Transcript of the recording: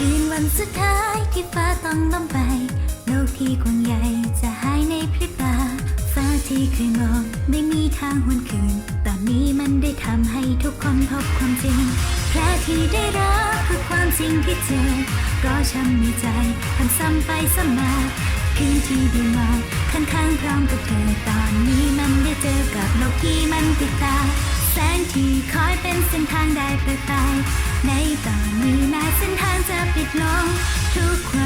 คืนวันสุดท้ายที่ฟ้าต้องล้มไป โลกที่กว้างใหญ่จะหายในพริบตา ฟ้าที่เคยมองไม่มีทางหวนคืน ตอนนี้มันได้ทำให้ทุกคนพบความจริงแค่ที่ได้รับคือความจริงที่เจอก็ช้ำในใจทำซ้ำไปซ้ำมาคืนที่ได้มองข้างๆพร้อมกับเธอตอนนี้มันได้เจอกับโลกที่มันติดตา แสงที่คอยเป็นเส้นทางได้เปิดไป ใน